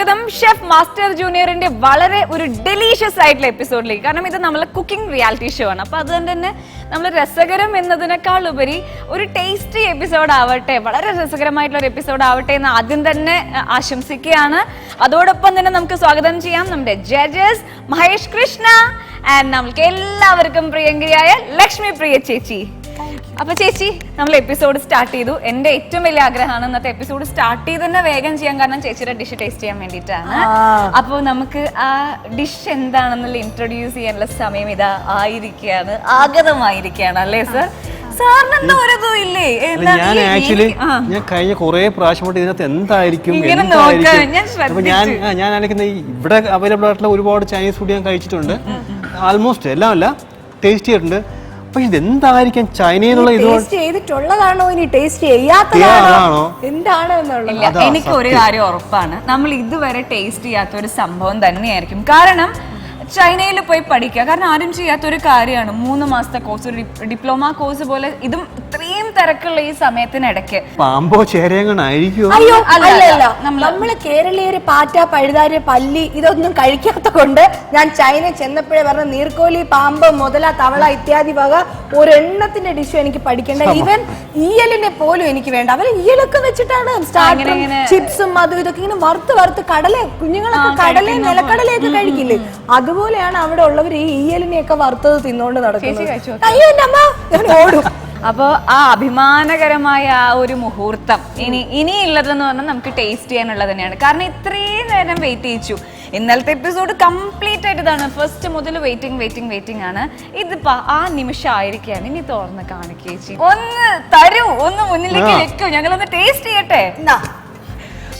സ്വാഗതം. Chef master ജൂനിയറിന്റെ വളരെ ഒരു ഡെലീഷ്യസ് ആയിട്ടുള്ള എപ്പിസോഡിലേക്ക് കാരണം ഇത് നമ്മളെ കുക്കിംഗ് റിയാലിറ്റി ഷോ ആണ്. അപ്പൊ അതുകൊണ്ട് തന്നെ നമ്മൾ രസകരം എന്നതിനേക്കാൾ ഉപരി ഒരു ടേസ്റ്റി എപ്പിസോഡ് ആവട്ടെ വളരെ രസകരമായിട്ടുള്ള ഒരു എപ്പിസോഡ് ആവട്ടെ എന്ന് ആദ്യം തന്നെ ആശംസിക്കുകയാണ്. അതോടൊപ്പം തന്നെ നമുക്ക് സ്വാഗതം ചെയ്യാം നമ്മുടെ ജഡ്ജസ് മഹേഷ് കൃഷ്ണ ആൻഡ് നമുക്ക് എല്ലാവർക്കും പ്രിയങ്കരിയായ ലക്ഷ്മി പ്രിയ ചേച്ചി. അപ്പൊ ചേച്ചി നമ്മൾ എപ്പിസോഡ് സ്റ്റാർട്ട് ചെയ്തു. എന്റെ ഏറ്റവും വലിയ ആഗ്രഹമാണ് ഇന്നത്തെ എപ്പിസോഡ് സ്റ്റാർട്ട് ചെയ്ത് തന്നെ വേഗം ചെയ്യാൻ കാരണം ചേച്ചിയുടെ ഡിഷ് ടേസ്റ്റ് ചെയ്യാൻ വേണ്ടിയിട്ടാണ്. അപ്പോൾ നമുക്ക് ആ ഡിഷ് എന്താണെന്നുള്ള ഇൻട്രൊഡ്യൂസ് ചെയ്യാനുള്ള സമയം ഇതാ ആയിരിക്കുകയാണ്. ആഗതമായിരിക്കുകയാണ് അല്ലേ സർ ഞാൻ ആക്ച്വലി ഞാൻ കഴിഞ്ഞ കുറേ പ്രാവശ്യം കൊണ്ട് ഇതിനകത്ത് എന്തായിരിക്കും ഞാൻ ഞാൻ ആലോചിക്കുന്ന ഇവിടെ അവൈലബിൾ ആയിട്ടുള്ള ഒരുപാട് ചൈനീസ് ഫുഡ് ഞാൻ കഴിച്ചിട്ടുണ്ട്. ആൾമോസ്റ്റ് എല്ലാം അല്ല ടേസ്റ്റ് ചെയ്തിട്ടുണ്ട്. പക്ഷെ ഇത് ചൈനയിലുള്ള ഇത് ടേസ്റ്റ് ചെയ്തിട്ടുള്ളതാണോ ഇനി ടേസ്റ്റ് ചെയ്യാത്തതാണോ? എന്താണ് എന്നുള്ളത്. എനിക്ക് ഒരു കാര്യം ഉറപ്പാണ്. നമ്മൾ ഇതുവരെ ടേസ്റ്റ് ചെയ്യാത്ത ഒരു സംഭവം തന്നെയായിരിക്കും. കാരണം ചൈനയിൽ പോയി പഠിക്കുക. കാരണം ആരും ചെയ്യാത്തൊരു കാര്യമാണ്. മൂന്ന് മാസത്തെ കോഴ്സ് ഒരു ഡിപ്ലോമ കോഴ്സ് പോലെ ഇതും ഇത്രയും തിരക്കുള്ള ഈ സമയത്തിനിടയ്ക്ക്. പാമ്പോ അയ്യോ അല്ലല്ല അല്ല അല്ല. അല്ല. നമ്മൾ കേരളീയര് പാറ്റ പഴുതാര് പല്ലി ഇതൊന്നും കഴിക്കാത്ത കൊണ്ട് ഞാൻ ചൈന ചെന്നപ്പോഴേ പറഞ്ഞ നീർക്കോലി പാമ്പ് മുതല തവള ഇത്യാദി വക ഒരെണ്ണത്തിന്റെ ഡിഷ് എനിക്ക് പഠിക്കേണ്ട. ഈവൻ ഈയലിനെ പോലും എനിക്ക് വേണ്ട. അവർ ഈയലൊക്കെ വെച്ചിട്ടാണ് സ്റ്റാർട്ടറും ചിപ്സും അതും ഇതൊക്കെ ഇങ്ങനെ വറുത്ത് വറുത്ത് കടല കുഞ്ഞുങ്ങളൊക്കെ കടലയും നിലക്കടലയൊക്കെ കഴിക്കില്ലേ? അതുപോലെയാണ് അവിടെ ഉള്ളവർ ഈ ഈയലിനെയൊക്കെ വറുത്തത് തിന്നോണ്ട് നടക്കുന്നത്. അയ്യോ എന്റെ അമ്മ ഞാൻ ഓടും. അപ്പോൾ ആ അഭിമാനകരമായ ആ ഒരു മുഹൂർത്തം ഇനി ഇനിയുള്ളതെന്ന് പറഞ്ഞാൽ നമുക്ക് ടേസ്റ്റ് ചെയ്യാനുള്ളത് തന്നെയാണ്. കാരണം ഇത്രയും നേരം വെയിറ്റ് ചെയ്യിച്ചു. ഇന്നലത്തെ എപ്പിസോഡ് കംപ്ലീറ്റ് ആയിട്ട് ഇതാണ്. ഫസ്റ്റ് മുതൽ വെയിറ്റിംഗ് വെയിറ്റിംഗ് വെയിറ്റിംഗ് ആണ്. ഇതിപ്പോ ആ നിമിഷം ആയിരിക്കാണ്. ഇനി തുറന്ന് കാണിക്കേച്ചി ഒന്ന് തരൂ. ഒന്ന് മുന്നിലേക്ക്. വെക്കൂ ഞങ്ങളൊന്ന് ടേസ്റ്റ് ചെയ്യട്ടെ?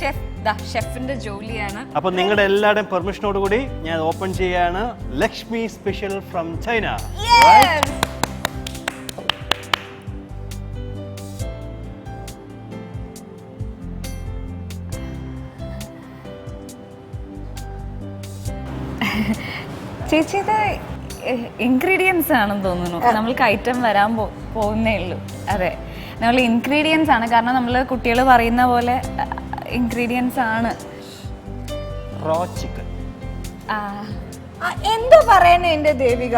ഷെഫ് ഷെഫിന്റെ ജോലിയാണ്. അപ്പൊ നിങ്ങളുടെ എല്ലാവരുടെയും പെർമിഷനോട് കൂടി ഞാൻ ഓപ്പൺ ചെയ്യാണ്. Lakshmi special from China! ചേച്ചി ഇത് ഇൻഗ്രീഡിയൻസ് ആണെന്ന് തോന്നുന്നു. നമ്മൾക്ക് ഐറ്റം വരാൻ പോകുന്നേ ഉള്ളൂ. അതെ. നമ്മൾ ഇൻഗ്രീഡിയൻസ് ആണ്. കാരണം നമ്മൾ കുട്ടികൾ പറയുന്ന പോലെ ഇൻഗ്രീഡിയൻസ് ആണ്. റോ ചിക്കൻ എന്തോ പറയണേ എന്റെ ദേവിക?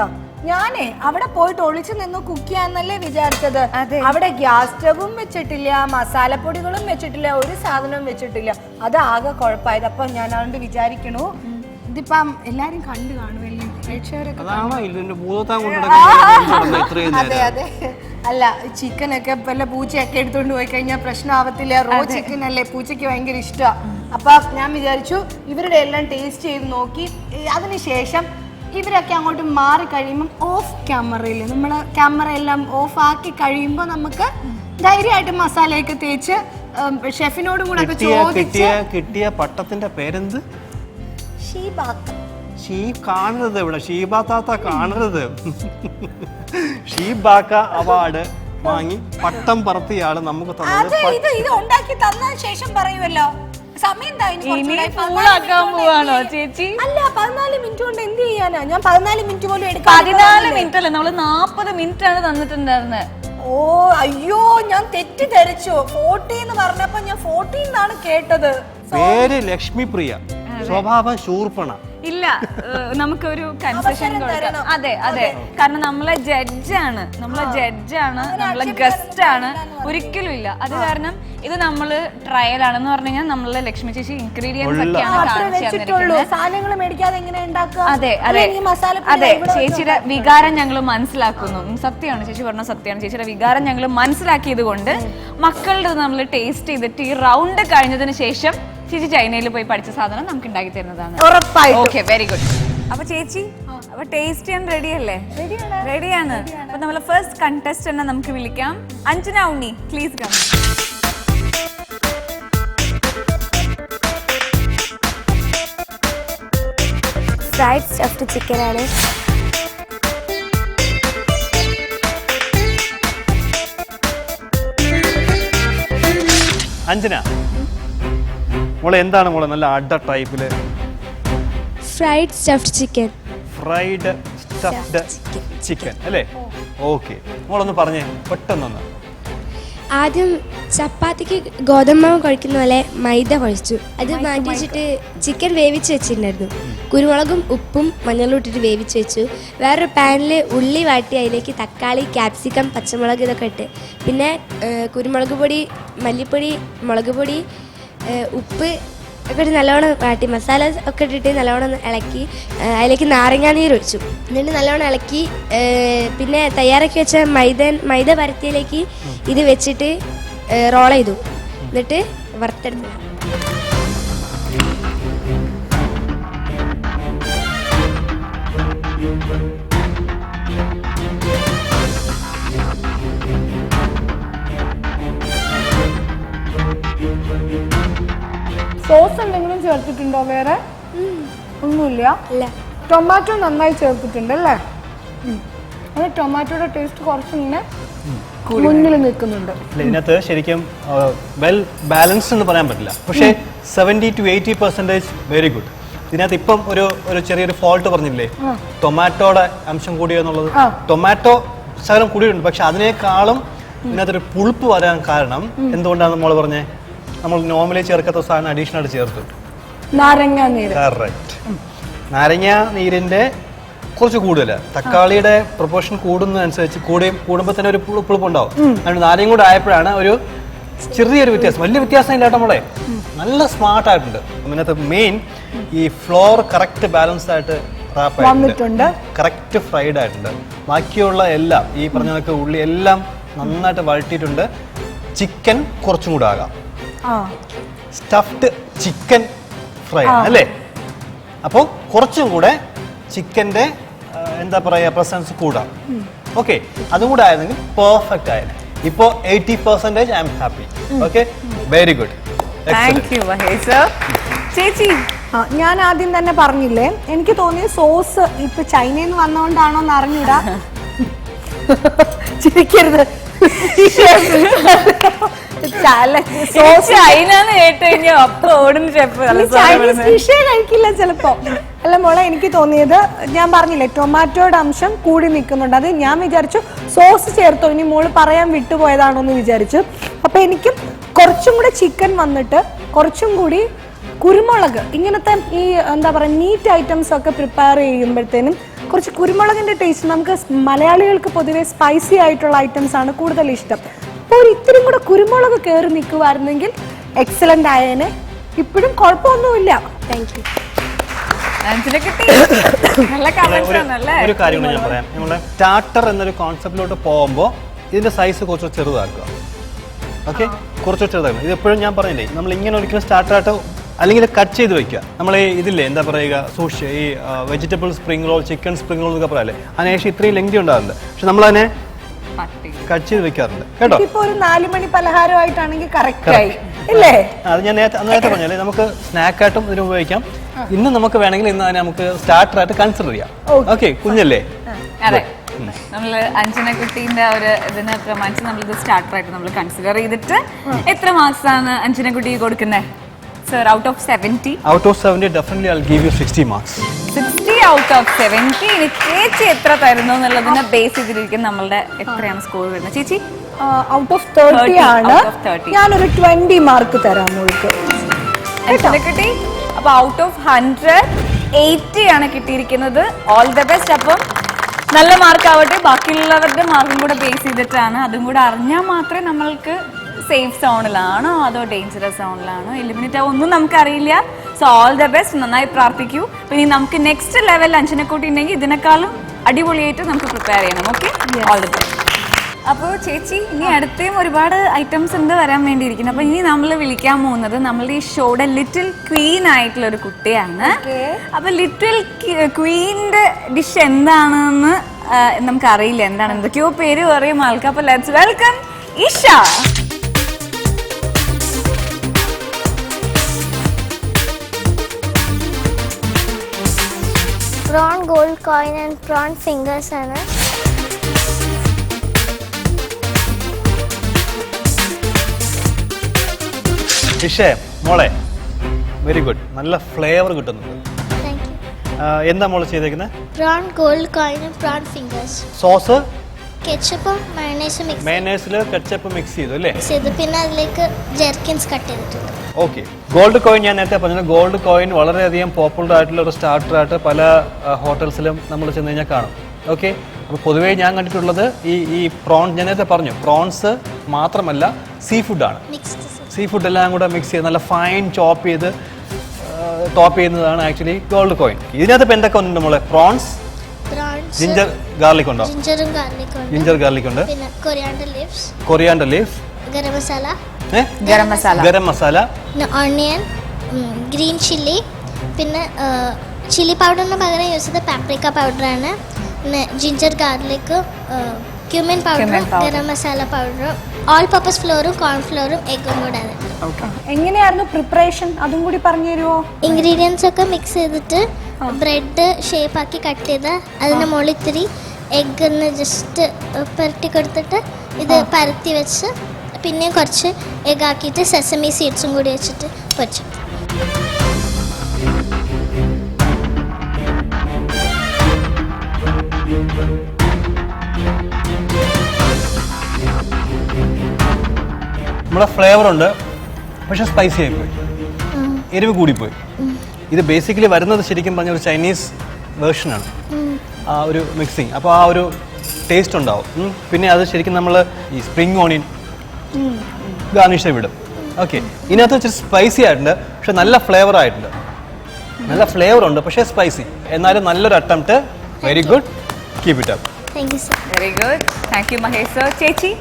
ഞാനേ അവിടെ പോയിട്ട് ഒളിച്ചു നിന്ന് കുക്ക് ചെയ്യാന്നല്ലേ വിചാരിച്ചത്. അവിടെ ഗ്യാസ് സ്റ്റവും വെച്ചിട്ടില്ല മസാലപ്പൊടികളും വെച്ചിട്ടില്ല ഒരു സാധനവും വെച്ചിട്ടില്ല. അത് ആകെ കുഴപ്പമായത്. അപ്പൊ ഞാൻ അതുകൊണ്ട് വിചാരിക്കണു. ഇതിപ്പം എല്ലാരും കണ്ടു കാണുമല്ലേ പ്രേക്ഷകരൊക്കെ അതെ അതെ. അല്ല ചിക്കനൊക്കെ വല്ല പൂച്ചയൊക്കെ എടുത്തുകൊണ്ട് പോയി കഴിഞ്ഞാൽ പ്രശ്നമാവത്തില്ല റോ ചിക്കൻ അല്ലേ പൂച്ചയ്ക്ക് ഭയങ്കര ഇഷ്ടമാണ് അപ്പൊ ഞാൻ വിചാരിച്ചു ഇവരുടെ എല്ലാം ടേസ്റ്റ് ചെയ്ത് നോക്കി. അതിനുശേഷം ഇവരൊക്കെ അങ്ങോട്ട് മാറി കഴിയുമ്പം ഓഫ് ക്യാമറയിൽ നമ്മൾ ക്യാമറ എല്ലാം ഓഫ് ആക്കി കഴിയുമ്പോൾ നമുക്ക് ധൈര്യമായിട്ട് മസാലയൊക്കെ തേച്ച് ഷെഫിനോടും കൂടെ ഒക്കെ കിട്ടിയ കിട്ടിയ കിട്ടിയ പട്ടത്തിന്റെ പേരെന്ത്? ഷീബാക്ക. ഷീ കാണരുത് ഇവിടെ. ഷീബ താത്ത കാണരുത്. ഷീബാക്ക അവാർഡ് വാങ്ങി പട്ടം പറത്തിയാണ് നമുക്ക് തന്നത്. അത് ഇത് ഇത് ഉണ്ടാക്കി തന്ന ശേഷം പറയുമല്ലോ. സമയം ചേച്ചി? അല്ല പതിനാല് മിനിറ്റ് കൊണ്ട് എന്ത് ചെയ്യാനാ? ഞാൻ പതിനാല് മിനിറ്റ് പോലും പതിനാല് മിനിറ്റ് അല്ല നമ്മൾ നാപ്പത് മിനിറ്റ് ആണ് തന്നിട്ടുണ്ടായിരുന്നത് ഓ അയ്യോ ഞാൻ തെറ്റിദ്ധരിച്ചു. ഫോർട്ടി എന്ന് പറഞ്ഞപ്പോ ഞാൻ എന്നാണ് കേട്ടത്. പേര് ലക്ഷ്മി പ്രിയ സ്വഭാവം ശൂർപ്പണ. ഇല്ല നമുക്കൊരു കൺസെഷൻ അവസരം കൊടുക്കാം. അതെ അതെ. കാരണം നമ്മളെ ജഡ്ജാണ് നമ്മളെ ജഡ്ജാണ് നമ്മളെ ഗസ്റ്റ് ആണ്. ഒരിക്കലും ഇല്ല. അത് കാരണം ഇത് നമ്മൾ ട്രയൽ ആണെന്ന് പറഞ്ഞു കഴിഞ്ഞാൽ നമ്മളെ ലക്ഷ്മി ചേച്ചി ഇൻഗ്രീഡിയൻസ് ഒക്കെയാണ് കാണിച്ചു അതെ അതെ. അതെ ചേച്ചിയുടെ വികാരം ഞങ്ങൾ മനസ്സിലാക്കുന്നു. സത്യമാണ്. ചേച്ചി പറഞ്ഞ സത്യമാണ്. ചേച്ചിയുടെ വികാരം ഞങ്ങൾ മനസ്സിലാക്കിയത് കൊണ്ട് മക്കളുടെ നമ്മൾ ടേസ്റ്റ് ചെയ്തിട്ട് ഈ റൗണ്ട് കഴിഞ്ഞതിന് ശേഷം ചേച്ചി ചൈനയിൽ പോയി പഠിച്ച സാധനം നമുക്ക് ഉണ്ടാക്കി തരുന്നതാണ്. ഉറപ്പായിട്ടും. ഓക്കെ വെരി ഗുഡ് അപ്പൊ ചേച്ചി അപ്പൊ ടേസ്റ്റ് ചെയ്യാൻ റെഡി അല്ലേ? റെഡിയാണ് അപ്പൊ നമ്മളെ ഫസ്റ്റ് കണ്ടസ്റ്റന്റ് നമുക്ക് വിളിക്കാം. Anjana Unni please come fried stuffed ചിക്കനാണ് അഞ്ജന മോളെ എന്താണ് മോളെ നല്ല അഡ ടൈപ്പിൽ fried stuffed chicken fried stuffed chicken അല്ലേ? ഓക്കെ മോളൊന്ന് പറഞ്ഞേ പെട്ടെന്നൊന്ന്. ആദ്യം ചപ്പാത്തിക്ക് ഗോതമ്പ് മാവ് കുഴക്കുന്ന പോലെ മൈദ കുഴച്ചു. അത് മാറ്റി വെച്ചിട്ട് ചിക്കൻ വേവിച്ച് വെച്ചിട്ടുണ്ടായിരുന്നു. കുരുമുളകും ഉപ്പും മഞ്ഞളും ഇട്ടിട്ട് വേവിച്ച് വെച്ചു. വേറൊരു പാനിൽ ഉള്ളി വാട്ടി അതിലേക്ക് തക്കാളി ക്യാപ്സിക്കം പച്ചമുളക് ഇതൊക്കെ ഇട്ട്. പിന്നെ കുരുമുളക് പൊടി മല്ലിപ്പൊടി മുളക് പൊടി ഉപ്പ് ഒക്കെ ഇട്ട് നല്ലോണം വാട്ടി മസാല ഒക്കെ ഇട്ടിട്ട് നല്ലോണം ഇളക്കി അതിലേക്ക് അതിലേക്ക് നാരങ്ങാനീര് ഒഴിച്ചു. എന്നിട്ട് നല്ലോണം ഇളക്കി പിന്നെ തയ്യാറാക്കി വെച്ച മൈദൻ മൈദ പരത്തിയിലേക്ക് ഇത് വെച്ചിട്ട് റോൾ ചെയ്തു. എന്നിട്ട് വറുത്തെടുത്തു ചേർത്തിട്ടുണ്ടോ വേറെ? ഒന്നുമില്ല. അല്ല ടൊമാറ്റോ നന്നായി ചേർത്തിട്ടുണ്ട് അല്ലേ. അത് ടൊമാറ്റോയുടെ ടേസ്റ്റ് കുറച്ചിങ്ങനെ മുന്നിൽ നിൽക്കുന്നുണ്ട്. ഇതിനകത്ത് ശരിക്കും വെൽ ബാലൻസ് എന്ന് പറയാൻ പറ്റില്ല. പക്ഷേ seventy two eighty percentage very good ഇതിനകത്ത് ഇപ്പം ഒരു ഒരു ചെറിയൊരു ഫോൾട്ട് പറഞ്ഞില്ലേ? ടൊമാറ്റോയുടെ അംശം കൂടിയോ എന്നുള്ളത്. ടൊമാറ്റോ ശകലം കൂടിയിട്ടുണ്ട്. പക്ഷെ അതിനേക്കാളും ഇതിനകത്തൊരു പുളിപ്പ് വരാൻ കാരണം എന്തുകൊണ്ടാണ് നമ്മൾ പറഞ്ഞേ? നമ്മൾ നോർമലി ചേർക്കാത്ത സാധനം അഡീഷണൽ ആയിട്ട് ചേർത്തു. നാരങ്ങ നീര്. കറക്റ്റ് നാരങ്ങ നീരിന്റെ കുറച്ച് കൂടുതൽ തക്കാളിയുടെ പ്രൊപ്പോർഷൻ കൂടുന്നതനുസരിച്ച് കൂടി കൂടുമ്പോൾ തന്നെ ഒരു പുളിപ്പ് ഉണ്ടാവും അതുകൊണ്ട് നാരങ്ങ കൂടെ ആയപ്പോഴാണ് ഒരു ചെറിയൊരു വ്യത്യാസം. വലിയ വ്യത്യാസം ഇല്ലാട്ട നമ്മളെ നല്ല സ്മാർട്ട് ആയിട്ടുണ്ട്. അതിനകത്ത് മെയിൻ ഈ ഫ്ലോർ കറക്റ്റ് ബാലൻസ് ആയിട്ട് റാപ്പ് വന്നിട്ടുണ്ട്. കറക്റ്റ് ഫ്രൈഡ് ആയിട്ടുണ്ട്. ബാക്കിയുള്ള എല്ലാം ഈ പറഞ്ഞ കണക്ക് ഉള്ളി എല്ലാം നന്നായിട്ട് വഴട്ടിയിട്ടുണ്ട് ചിക്കൻ കുറച്ചും കൂടെ ആകാം. സ്റ്റഫ്ഡ് ചിക്കൻ ഫ്രൈ ആണ് അല്ലേ? അപ്പോൾ കുറച്ചും കൂടെ ചിക്കന്റെ എന്താ പറയുക പ്രസൻസ് കൂടാം. ഓക്കെ അതും കൂടെ ആയിരുന്നെങ്കിൽ പെർഫെക്റ്റ് ആയിരുന്നു. ഇപ്പോൾ eighty percentage I'm happy okay very good thank you. ചേച്ചി ഞാൻ ആദ്യം തന്നെ പറഞ്ഞില്ലേ എനിക്ക് തോന്നിയ സോസ് ഇപ്പൊ ചൈനയിൽ നിന്ന് വന്നോണ്ടാണോ എന്ന് അറിഞ്ഞൂടാ. ചിരിക്കരുത്. ചൈനാന്ന് കേട്ട് കഴിഞ്ഞാൽ അപ്പൊ ഓടുന്ന ഷെഫ് ചൈനീസ് ഡിഷേ കഴിക്കില്ല ചിലപ്പോ. അല്ല മോളെ എനിക്ക് തോന്നിയത് ഞാൻ പറഞ്ഞില്ലേ ടൊമാറ്റോയുടെ അംശം കൂടി നിൽക്കുന്നുണ്ട്. അത് ഞാൻ വിചാരിച്ചു സോസ് ചേർത്തോ. ഇനി മോൾ പറയാൻ വിട്ടുപോയതാണോ എന്ന് വിചാരിച്ചു. അപ്പൊ എനിക്കും കുറച്ചും കൂടെ ചിക്കൻ വന്നിട്ട് കുറച്ചും കൂടി കുരുമുളക് ഇങ്ങനത്തെ ഈ എന്താ പറയുക നീറ്റ് ഐറ്റംസ് ഒക്കെ പ്രിപ്പയർ ചെയ്യുമ്പോഴത്തേനും കുറച്ച് കുരുമുളകിന്റെ ടേസ്റ്റ് നമുക്ക് മലയാളികൾക്ക് പൊതുവേ സ്പൈസി ആയിട്ടുള്ള ഐറ്റംസ് ആണ് കൂടുതൽ ഇഷ്ടം. അപ്പോൾ ഒരു ഇത്തിരി കൂടെ കുരുമുളക് കയറി നിൽക്കുമായിരുന്നെങ്കിൽ എക്സലന്റ് ആയേനെ. ഇപ്പോഴും കുഴപ്പമൊന്നുമില്ല. താങ്ക് യു മനസ്സിലെ കിട്ടി. നല്ല കമന്റ്സ് ആണല്ലേ ഒരു കാര്യം കൂടി ഞാൻ പറയാം. നമ്മളെ സ്റ്റാർട്ടർ എന്നൊരു കോൺസെപ്റ്റിലോട്ട് പോകുമ്പോൾ ഇതിന്റെ സൈസ് കുറച്ച് ചെറുതാക്കുക. ഓക്കെ കുറച്ച് ചെറുതാക്കുക. ഇത് എപ്പോഴും ഞാൻ പറഞ്ഞില്ലേ നമ്മൾ ഇങ്ങനെ ഒരിക്കലും സ്റ്റാർട്ടറായിട്ട് അല്ലെങ്കിൽ കട്ട് ചെയ്ത് വെക്കുക. നമ്മൾ ഇതില്ലേ എന്താ പറയുക സൂഷി ഈ vegetable spring roll chicken spring roll എന്നൊക്കെ പറയാല്ലേ? അതിനുശേഷം ഇത്രയും ലെങ്തി ഉണ്ടാവില്ല പക്ഷെ നമ്മൾ അതിനെ കട്ട് ചെയ്ത് വെക്കാറുണ്ട്. കേട്ടോ? ഇപ്പൊ ഒരു നാല് മണി പലഹാരമായിട്ടാണെങ്കിൽ കറക്റ്റ് ആയി. ഇല്ലേ? അത് ഞാൻ നേരത്തെ നേരത്തെ പറഞ്ഞല്ലേ നമുക്ക് സ്നാക്കായിട്ടും ഇതിന് ഉപയോഗിക്കാം. ഇന്ന് നമുക്ക് വേണമെങ്കിൽ ഇന്ന് അതിനെ നമുക്ക് സ്റ്റാർട്ടറായിട്ട് കൺസിഡർ ചെയ്യാം. ഓക്കെ കുഞ്ഞല്ലേ? അതെ. നമ്മൾ അഞ്ജന കുട്ടീന്റെ ഒരു ഇതിനെ പ്രമാണിച്ച് നമ്മളിത് സ്റ്റാർട്ടർ ആയിട്ട് നമ്മൾ കൺസിഡർ ചെയ്തിട്ട് എത്ര മാർക്സ് ആണ് അഞ്ജന കുട്ടിക്ക് കൊടുക്കുന്നത് sir out of seventy out of seventy definitely I give you sixty marks sixty out of seventy ഇനി ചേച്ചി എത്ര തരുന്നു എന്നുള്ളതിനെ ബേസ് ചെയ്തിരിക്കും നമ്മളുടെ എത്രയാണ് സ്കോർ വരുന്നത്? ചേച്ചി? ഔട്ട് ഓഫ് തേർട്ടി ആണ്. out of 30. ഞാനൊരു ട്വന്റി മാർക്ക് തരാം മോൾക്ക്. അഞ്ജന അപ്പൊ ഔട്ട് ഓഫ് ഹൺഡ്രഡ് എയ്റ്റി ആണ് കിട്ടിയിരിക്കുന്നത്. ഓൾ ദ ബെസ്റ്റ് അപ്പം നല്ല മാർക്ക് ആവട്ടെ. ബാക്കിയുള്ളവരുടെ മാർക്കും കൂടെ ബേസ് ചെയ്തിട്ടാണ്. അതും കൂടെ അറിഞ്ഞാൽ മാത്രമേ നമ്മൾക്ക് സേഫ് സോണിലാണോ അതോ ഡേഞ്ചറസ് സോണിലാണോ എലിമിനേറ്റ് ആവും? ഒന്നും നമുക്കറിയില്ല. സോ ഓൾ ദ ബെസ്റ്റ് നന്നായി പ്രാർത്ഥിക്കൂ. പിന്നെ നമുക്ക് നെക്സ്റ്റ് ലെവൽ അഞ്ചനക്കൂട്ടി ഉണ്ടെങ്കിൽ ഇതിനേക്കാളും അടിപൊളിയായിട്ട് നമുക്ക് പ്രിപ്പയർ ചെയ്യണം. ഓക്കെ ഓൾ ദ ബെസ്റ്റ് അപ്പോൾ ചേച്ചി ഇനി അടുത്തേയും ഒരുപാട് ഐറ്റംസ് ഉണ്ട് വരാൻ വേണ്ടിയിരിക്കുന്നു. അപ്പോൾ ഇനി നമ്മൾ വിളിക്കാൻ പോകുന്നത് നമ്മളുടെ ഈ ഷോയുടെ ലിറ്റിൽ ക്വീൻ ആയിട്ടുള്ള ഒരു കുട്ടിയാണ്. അപ്പൊ ലിറ്റിൽ ക്വീനിന്റെ ഡിഷ് എന്താണെന്ന് നമുക്ക് അറിയില്ല എന്താണ്? എന്തൊക്കെയോ പേര് പറയും ആൾക്കാർ. അപ്പൊ let's welcome Isha prawn gold coin and prawn fingers ആണ് ഡിഷേ മോളെ വെരി ഗുഡ് നല്ല ഫ്ലേവർ കിട്ടുന്നുണ്ട്. എന്താ മോൾ ചെയ്തേക്കുന്നത് prawn gold coin and prawn fingers sauce കെച്ചപ്പും മയണൈസും മിക്സ് മയണൈസിൽ കെച്ചപ്പ് മിക്സ് ചെയ്തു അല്ലേ? ചെയ്തു. പിന്നെ അതിലേക്ക് ജെർക്കിൻസ് കട്ട് ചെയ്തിട്ടുണ്ട്. ഓക്കെ ഗോൾഡ് കോയിൻ ഞാൻ നേരത്തെ പറഞ്ഞത് ഗോൾഡ് കോയിൻ വളരെയധികം പോപ്പുലർ ആയിട്ടുള്ള ഒരു സ്റ്റാർട്ടർ ആയിട്ട് പല ഹോട്ടൽസിലും നമ്മൾ ചെന്ന് കഴിഞ്ഞാൽ കാണും. ഓക്കെ അപ്പോൾ പൊതുവേ ഞാൻ കണ്ടിട്ടുള്ളത് ഈ ഈ പ്രോൺ ഞാൻ നേരത്തെ പറഞ്ഞു പ്രോൺസ് മാത്രമല്ല സീ ഫുഡാണ് സീ ഫുഡ് എല്ലാം കൂടെ മിക്സ് ചെയ്ത് നല്ല ഫൈൻ ചോപ്പ് ചെയ്ത് ടോപ്പ് ചെയ്യുന്നതാണ് ആക്ച്വലി ഗോൾഡ് കോയിൻ ഇതിനകത്ത് ഇപ്പം എന്തൊക്കെ ഉണ്ട് നമ്മളെ പ്രോൺസ് പ്രോൺസ് ജിഞ്ചർ ഗാർലിക് ഉണ്ടോ? ജിഞ്ചറും ഉണ്ട്. ജിഞ്ചർ ഗാർലിക് ഉണ്ട്. പിന്നെ coriander leaves coriander leaf garam masala. Garam masala. Garam masala. പിന്നെ ഓണിയൻ ഗ്രീൻ ചില്ലി പിന്നെ ചില്ലി പൗഡറിന് പകരം യൂസ് ചെയ്ത പാപ്രിക്ക പൗഡറാണ് പിന്നെ ജിഞ്ചർ ഗാർലിക് ക്യൂമിൻ പൗഡറും powder. ഗരം മസാല പൗഡറും ഓൾ പർപ്പസ് ഫ്ലോറും കോൺ കോൺഫ്ലോറും എഗ്ഗും കൂടെ എങ്ങനെയായിരുന്നു പ്രിപ്പറേഷൻ അതും കൂടി പറഞ്ഞു തരുമോ? ഇൻഗ്രീഡിയൻസ് ഒക്കെ മിക്സ് ചെയ്തിട്ട് ബ്രെഡ് ഷേപ്പ് ആക്കി കട്ട് ചെയ്ത് അതിന്റെ മുകളിൽ ഇത്തിരി എഗ്ഗ് ഒന്ന് ജസ്റ്റ് പുരട്ടി കൊടുത്തിട്ട് ഇത് പരത്തി വെച്ച് പിന്നെ കുറച്ച് എഗ് ആക്കിയിട്ട് സെസമി സീഡ്സും കൂടി വെച്ചിട്ട് പൊരിച്ചു. നമ്മളെ ഫ്ലേവർ ഉണ്ട് പക്ഷെ സ്പൈസി ആയിപ്പോയി. എരിവ് കൂടിപ്പോയി. ഇത് ബേസിക്കലി വരുന്നത് ശരിക്കും പറഞ്ഞ ഒരു ചൈനീസ് വേർഷനാണ് ആ ഒരു മിക്സിങ് അപ്പോൾ ആ ഒരു ടേസ്റ്റ് ഉണ്ടാവും. പിന്നെ അത് ശരിക്കും നമ്മൾ ഈ സ്പ്രിങ് ഓണിയൻ ഗാർണിഷ് വിടും ഓക്കെ ഇതിനകത്ത് ഇച്ചിരി സ്പൈസി ആയിട്ടുണ്ട് പക്ഷെ നല്ല ഫ്ലേവർ ആയിട്ടുണ്ട്. നല്ല ഫ്ലേവർ ഉണ്ട് പക്ഷേ സ്പൈസി എന്നാലും നല്ലൊരു attempt very good keep it up thank you sir very good thank you Mahesh sir ചേച്ചി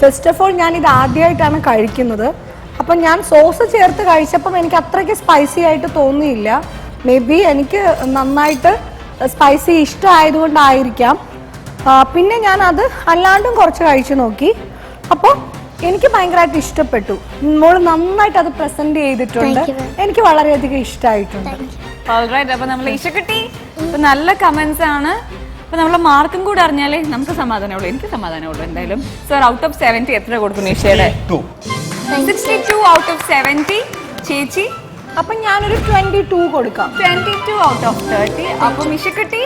ഫസ്റ്റ് ഓഫ് ഓൾ ഞാൻ ഇത് ആദ്യമായിട്ടാണ് കഴിക്കുന്നത്. അപ്പം ഞാൻ സോസ് ചേർത്ത് കഴിച്ചപ്പം എനിക്ക് അത്രയ്ക്ക് സ്പൈസി ആയിട്ട് തോന്നിയില്ല. മേ ബി എനിക്ക് നന്നായിട്ട് സ്പൈസി ഇഷ്ടമായതുകൊണ്ടായിരിക്കാം. പിന്നെ ഞാൻ അത് അല്ലാണ്ടും കുറച്ച് കഴിച്ചു നോക്കി. അപ്പോൾ എനിക്ക് ഭയങ്കരമായിട്ട് ഇഷ്ടപ്പെട്ടു. മോൾ നന്നായിട്ട് അത് പ്രസന്റ് ചെയ്തിട്ടുണ്ട്. എനിക്ക് വളരെയധികം ഇഷ്ടമായിട്ടുണ്ട് താങ്ക് ഓൾറൈറ്റ് അപ്പൊ നമ്മൾ നല്ല കമന്റ്സ് ആണ്. അപ്പൊ നമ്മളെ മാർക്കും കൂടെ അറിഞ്ഞാലേ നമുക്ക് സമാധാനമുള്ളൂ. എനിക്ക് സമാധാനമുള്ളൂ എന്തായാലും. സർ ഔട്ട് ഓഫ് സെവന്റി എത്ര കൊടുക്കും നിഷയുടെ? Two sixty two out of ചേച്ചി? അപ്പം ഞാനൊരു ട്വന്റി ടു കൊടുക്കാം. Twenty two out of thirty അപ്പം ഇഷക്കുട്ടി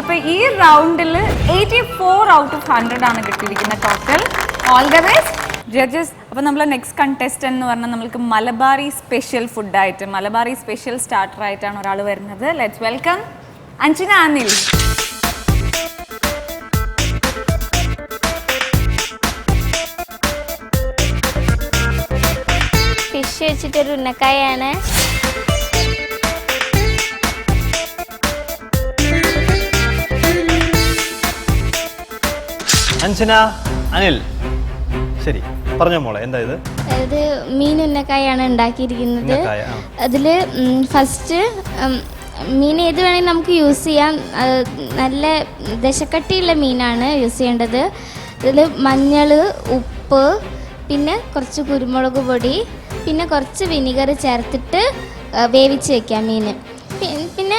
അപ്പൊ ഈ റൗണ്ടിൽ eighty four out of hundred ആണ് കിട്ടിയിരിക്കുന്ന total all the best judges അപ്പോൾ നമ്മളെ നെക്സ്റ്റ് കണ്ടസ്റ്റന്റ് എന്ന് പറഞ്ഞാൽ നമുക്ക് മലബാറി സ്പെഷ്യൽ ഫുഡായിട്ട് മലബാറി സ്പെഷ്യൽ സ്റ്റാർട്ടർ ആയിട്ടാണ് ഒരാൾ വരുന്നത്. Let's welcome Anjana Anil. വെച്ചിട്ടൊരു ഉന്നക്കായാണ്. അഞ്ജന അനിൽ ശരി പറഞ്ഞോ മോളെ എന്താ ഇത്? ഇത് മീൻ ഉന്നക്കായാണ് ഉണ്ടാക്കിയിരിക്കുന്നത്. ഉന്നക്കായ, ആ. അതിൽ ഫസ്റ്റ് മീൻ ഏത് വേണമെങ്കിലും നമുക്ക് യൂസ് ചെയ്യാം. അത് നല്ല ദശക്കട്ടിയുള്ള മീനാണ് യൂസ് ചെയ്യേണ്ടത്. ഇതിൽ മഞ്ഞൾ ഉപ്പ് പിന്നെ കുറച്ച് കുരുമുളക് പൊടി പിന്നെ കുറച്ച് വിനിഗർ ചേർത്തിട്ട് വേവിച്ച് വെക്കാം മീൻ. പിന്നെ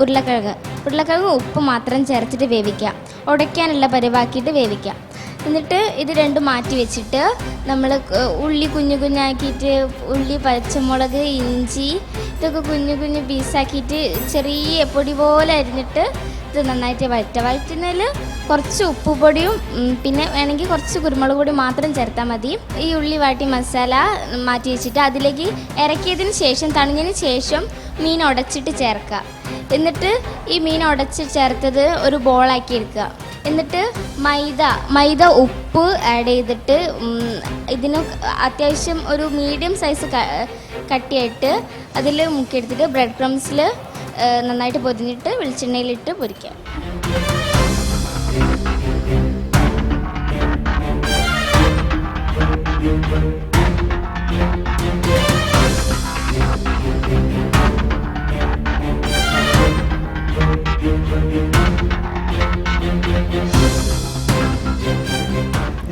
ഉരുളക്കിഴങ്ങ്. ഉരുളക്കിഴങ്ങ് ഉപ്പ് മാത്രം ചേർത്തിട്ട് വേവിക്കാം ഉടയ്ക്കാനുള്ള പരിവാക്കിയിട്ട് വേവിക്കാം എന്നിട്ട് ഇത് രണ്ടും മാറ്റി വെച്ചിട്ട് നമ്മൾ ഉള്ളി കുഞ്ഞു കുഞ്ഞാക്കിയിട്ട് ഉള്ളി പച്ചമുളക് ഇഞ്ചി ഇതൊക്കെ കുഞ്ഞു കുഞ്ഞു പീസാക്കിയിട്ട് ചെറിയ പൊടി പോലെ അരിഞ്ഞിട്ട് ഇത് നന്നായിട്ട് വഴറ്റുക വഴറ്റുന്നതിൽ കുറച്ച് ഉപ്പുപൊടിയും പിന്നെ വേണമെങ്കിൽ കുറച്ച് കുരുമുളക് പൊടി മാത്രം ചേർത്താൽ മതി. ഈ ഉള്ളി വാട്ടി മസാല മാറ്റി വെച്ചിട്ട് അതിലേക്ക് ഇറക്കിയതിന് ശേഷം തണിഞ്ഞതിന് ശേഷം മീൻ ഉടച്ചിട്ട് ചേർക്കുക. എന്നിട്ട് ഈ മീൻ ഉടച്ച് ചേർത്തത് ഒരു ബോളാക്കി എടുക്കുക. എന്നിട്ട് മൈദ മൈദ ഉപ്പ് ആഡ് ചെയ്തിട്ട് ഇതിന് അത്യാവശ്യം ഒരു മീഡിയം സൈസ് കട്ടിയായിട്ട് അതിൽ മുക്കിയെടുത്തിട്ട് ബ്രെഡ് ക്രംസിൽ നന്നായിട്ട് പൊതിഞ്ഞിട്ട് വെളിച്ചെണ്ണയിലിട്ട് പൊരിക്കാം.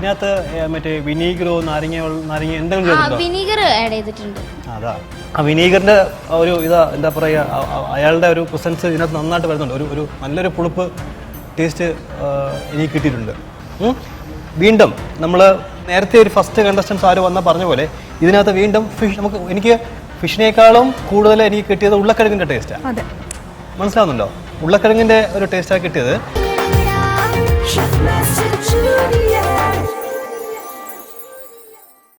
ഇതിനകത്ത് ഏ, മറ്റേ വിനീഗറോ നാരങ്ങ നാരങ്ങ എന്തെങ്കിലും ആ ചേർത്തിട്ടുണ്ടോ വിനീഗർ ആഡ് ചെയ്തിട്ടുണ്ട്. അതാ. ആ വിനീഗറിന്റെ ഒരു ഇതാ എന്താ പറയുക അ- അ- അയാളുടെ ഒരു പ്രസൻസ് ഇതിനകത്ത് നന്നായിട്ട് വരുന്നുണ്ട്. ഒരു ഒരു നല്ലൊരു പുളിപ്പ് ടേസ്റ്റ് എനിക്ക് കിട്ടിയിട്ടുണ്ട്. ഉം. വീണ്ടും നമ്മൾ നേരത്തെ ഒരു ഫസ്റ്റ് കണ്ടസ്റ്റൻസ് ആര് വന്ന പറഞ്ഞ പോലെ ഇതിനകത്ത് വീണ്ടും ഫിഷ് നമുക്ക് എനിക്ക് ഫിഷിനേക്കാളും കൂടുതൽ എനിക്ക് കിട്ടിയത് ഉള്ളക്കിഴങ്ങിന്റെ ടേസ്റ്റാണ് അതെ. മനസ്സിലാവുന്നുണ്ടോ? ഉള്ളക്കിഴങ്ങിന്റെ ഒരു ടേസ്റ്റാണ് കിട്ടിയത്.